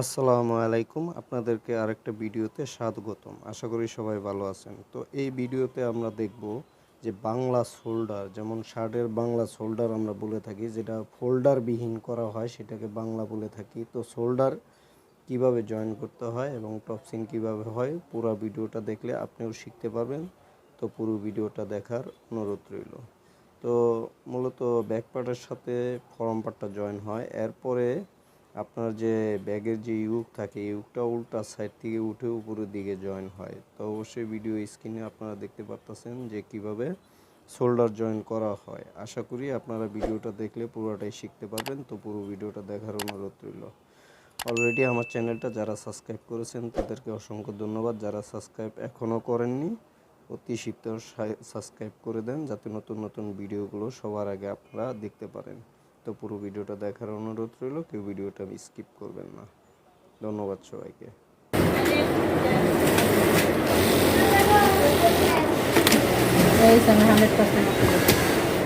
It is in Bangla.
আসসালামু আলাইকুম। আপনাদেরকে আরেকটা ভিডিওতে স্বাগতম। আশা করি সবাই ভালো আছেন। তো এই ভিডিওতে আমরা দেখব যে বাংলা শোল্ডার যেমন শার্টের বাংলা শোল্ডার আমরা বলে থাকি, যেটা ফোল্ডার বিহীন করা হয়, সেটাকে বাংলা বলে থাকি। তো শোল্ডার কীভাবে জয়েন করতে হয় এবং টপসিং কীভাবে হয়, পুরো ভিডিওটা দেখলে আপনিও শিখতে পারবেন। তো পুরো ভিডিওটা দেখার অনুরোধ রইল। তো মূলত ব্যাক পার্টের সাথে ফরম পার্টটা জয়েন হয়। এরপরে আপনার যে ব্যাগের যে ইউক থাকে, ইউকটা উল্টা সাইড থেকে উঠে উপরের দিকে জয়েন হয়। তো অবশ্যই ভিডিও স্ক্রিনে আপনারা দেখতে পারতেছেন যে কীভাবে শোল্ডার জয়েন করা হয়। আশা করি আপনারা ভিডিওটা দেখলে পুরোটাই শিখতে পারবেন। তো পুরো ভিডিওটা দেখার অনুরোধ রইল। অলরেডি আমার চ্যানেলটা যারা সাবস্ক্রাইব করেছেন, তাদেরকে অসংখ্য ধন্যবাদ। যারা সাবস্ক্রাইব এখনও করেননি, অতি শীঘ্র সাবস্ক্রাইব করে দেন, যাতে নতুন নতুন ভিডিওগুলো সবার আগে আপনারা দেখতে পারেন। তো পুরো ভিডিওটা দেখার অনুরোধ রইল, কেউ ভিডিওটা স্কিপ করবেন না। ধন্যবাদ সবাইকে। এই আমি হান্ড্রেড পার্সেন্ট